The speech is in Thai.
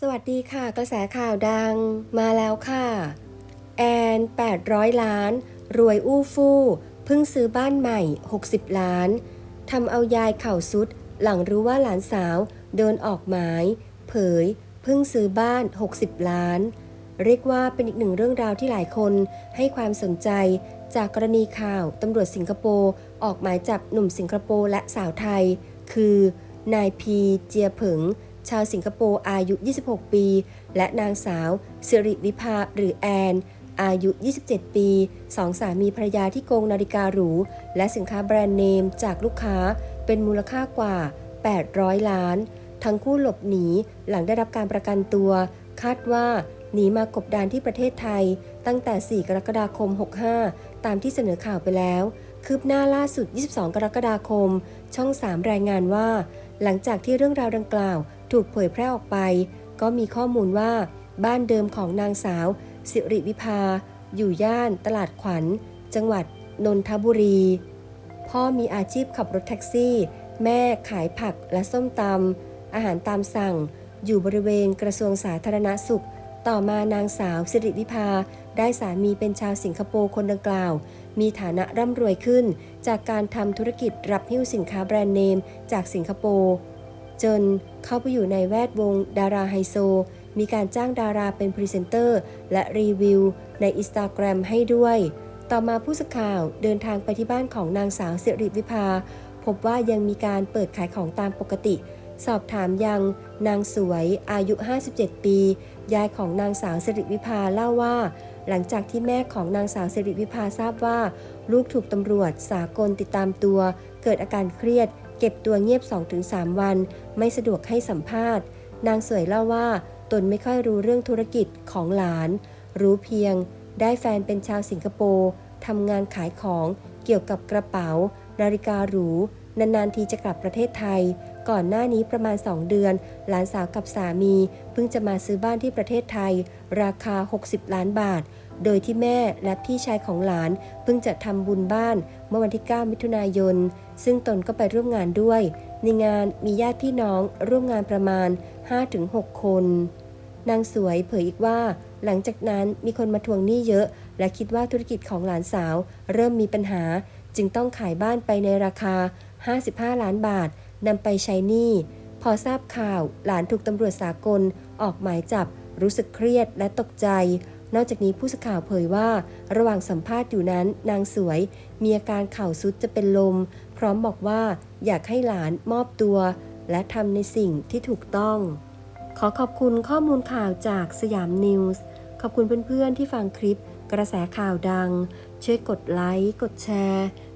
สวัสดีค่ะ กระแสข่าวดังมาแล้วค่ะ แอน 800 ล้าน รวยอู้ฟู่เพิ่งซื้อบ้านใหม่ 60 ล้านทำเอายายเข่าสุด หลังรู้ว่าหลานสาวโดนออกหมาย เผย เพิ่งซื้อบ้าน 60 ล้าน เรียกว่าเป็นอีกหนึ่งเรื่องราวที่หลายคนให้ความสนใจ จากกรณีข่าวตำรวจสิงคโปร์ออกหมายจับหนุ่มสิงคโปร์และสาวไทย คือนายพีเจียผิง ชาวสิงคโปร์อายุ 26 ปี และนางสาวสิริวิภาหรือแอน อายุ 27 ปีสองสามีภรรยาที่โกงนาฬิกาหรู และสินค้าแบรนด์เนมจากลูกค้าเป็นมูลค่ากว่า 800 ล้าน ทั้งคู่หลบหนีหลังได้รับการประกันตัว คาดว่าหนีมากบดานที่ประเทศไทย ตั้งแต่ 4 กรกฎาคม 65 ตามที่เสนอข่าวไปแล้ว คืบหน้าล่าสุด 22 กรกฎาคม ช่อง 3 รายงานว่า หลังจากที่เรื่องราวดังกล่าว ถูกเผยแพร่ออกไป ก็มีข้อมูลว่าบ้านเดิมของนางสาว สิริวิภา อยู่ย่านตลาดขวัญ จังหวัดนนทบุรี พ่อมีอาชีพขับรถแท็กซี่ แม่ขายผักและส้มตำอาหารตามสั่ง อยู่บริเวณกระทรวงสาธารณสุข ต่อมานางสาวสิริวิภา ได้สามีเป็นชาวสิงคโปร์คนดังกล่าว มีฐานะร่ำรวยขึ้น จากการทำธุรกิจรับหิ้วสินค้าแบรนด์เนม จากสิงคโปร์ จนเข้าไปอยู่ในแวดวงดาราไฮโซ มีการจ้างดาราเป็นพรีเซนเตอร์ และรีวิว ในอินสตาแกรมให้ด้วย ต่อมาผู้สื่อข่าวเดินทางไปที่บ้านของนางสาวสิริวิภา พบว่ายังมีการเปิดขายของตามปกติ สอบถามยังนางสวยอายุ 57 ปี ยายของนางสาวสิริวิภาเล่าว่าหลังจากที่แม่ของนางสาวสิริวิภาทราบว่า ลูกถูกตำรวจสากลติดตามตัว เกิดอาการเครียด เก็บตัวเงียบ 2-3 วัน ไม่สะดวกให้สัมภาษณ์ นางสวยเล่าว่า ตนไม่ค่อยรู้เรื่องธุรกิจของหลาน รู้เพียง ได้แฟนเป็นชาวสิงคโปร์ทำงานขายของเกี่ยวกับกระเป๋า นาฬิกาหรู นานๆทีจะกลับประเทศไทย ก่อนหน้านี้ประมาณ 2 เดือน หลานสาวกับสามี เพิ่งจะมาซื้อบ้านที่ประเทศไทย ราคา 60 ล้านบาท โดยที่แม่และพี่ชายของหลาน เพิ่งจะทำบุญบ้านเมื่อวันที่ 9 มิถุนายน ซึ่งตนก็ไปร่วมงานด้วย ในงานมีญาติพี่น้องร่วมงานประมาณ 5-6 คนนางสวยเผยอีกว่า หลังจากนั้นมีคนมาทวงหนี้เยอะ และคิดว่าธุรกิจของหลานสาว เริ่มมีปัญหา จึงต้องขายบ้านไปในราคา 55 ล้านบาทนำไปใช้หนี้ พอทราบข่าวหลานถูกตำรวจสากลออกหมายจับ รู้สึกเครียดและตกใจ นอกจากนี้ผู้สื่อข่าวเผยว่า ระหว่างสัมภาษณ์อยู่นั้น นางสวย มีอาการเข่าสุดจะเป็นลม พร้อมบอกว่าอยากให้หลานมอบตัว และทำในสิ่งที่ถูกต้อง ขอขอบคุณข้อมูลข่าวจากสยามนิวส์ขอบคุณเพื่อนๆที่ฟังคลิปกระแสข่าวดัง ช่วยกดไลค์ กดแชร์